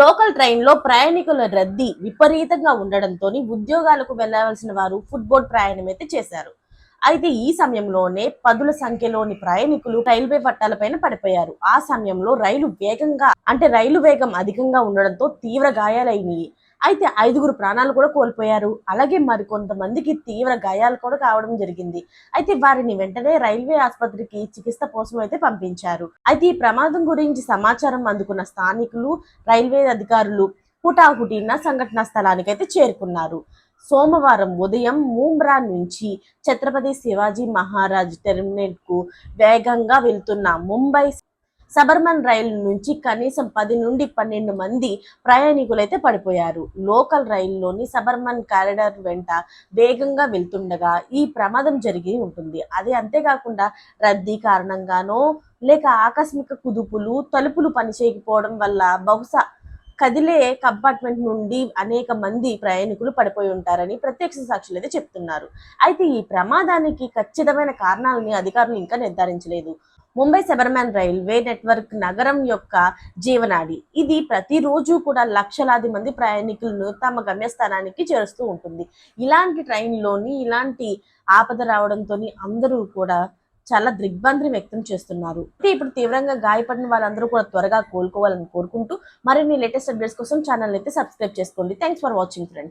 Local ట్రైన్లో ప్రయాణికుల రద్దీ విపరీతంగా ఉండడంతో ఉద్యోగాలకు వెళ్ళవలసిన వారు ఫుట్బోట్ ప్రయాణం అయితే చేశారు. అయితే ఈ సమయంలోనే పదుల సంఖ్యలోని ప్రయాణికులు రైల్వే పట్టాలపైన పడిపోయారు. ఆ సమయంలో రైలు వేగంగా అంటే రైలు వేగం అధికంగా ఉండడంతో తీవ్ర గాయాలైనవి అయితే ఐదుగురు ప్రాణాలు కూడా కోల్పోయారు. అలాగే మరికొంతమందికి తీవ్ర గాయాలు కూడా కావడం జరిగింది. అయితే వారిని వెంటనే రైల్వే ఆసుపత్రికి చికిత్స కోసం అయితే పంపించారు. అయితే ఈ ప్రమాదం గురించి సమాచారం అందుకున్న స్థానికులు రైల్వే అధికారులు హుటాహుటిన సంఘటనా స్థలానికి అయితే చేరుకున్నారు. సోమవారం ఉదయం ముంబ్రా నుంచి ఛత్రపతి శివాజీ మహారాజ్ టెర్మినల్కు వేగంగా వెళ్తున్న ముంబై సబర్మన్ రైలు నుంచి కనీసం పది నుండి పన్నెండు మంది ప్రయాణికులైతే పడిపోయారు. లోకల్ రైల్లోని సబర్మన్ కారిడార్ వెంట వేగంగా వెళ్తుండగా ఈ ప్రమాదం జరిగి ఉంటుంది. అది అంతేకాకుండా రద్దీ కారణంగానో లేక ఆకస్మిక కుదుపులు తలుపులు పనిచేయకపోవడం వల్ల బహుశా కదిలే కంపార్ట్మెంట్ నుండి అనేక మంది ప్రయాణికులు పడిపోయి ఉంటారని ప్రత్యక్ష సాక్షులు అయితే చెప్తున్నారు. అయితే ఈ ప్రమాదానికి ఖచ్చితమైన కారణాలని అధికారులు ఇంకా నిర్ధారించలేదు. ముంబై సబర్మన్ రైల్వే నెట్వర్క్ నగరం యొక్క జీవనాడి. ఇది ప్రతిరోజు కూడా లక్షలాది మంది ప్రయాణికులను తమ గమ్యస్థానానికి చేరుస్తూ ఉంటుంది. ఇలాంటి ట్రైన్లోని ఇలాంటి ఆపద రావడంతో అందరూ కూడా చాలా దిగ్భ్రాంతిని వ్యక్తం చేస్తున్నారు. అయితే ఇప్పుడు తీవ్రంగా గాయపడిన వాళ్ళందరూ కూడా త్వరగా కోలుకోవాలని కోరుకుంటూ మరిన్ని లేటెస్ట్ అప్డేట్స్ కోసం ఛానల్ అయితే సబ్స్క్రైబ్ చేసుకోండి. Thanks for watching friends.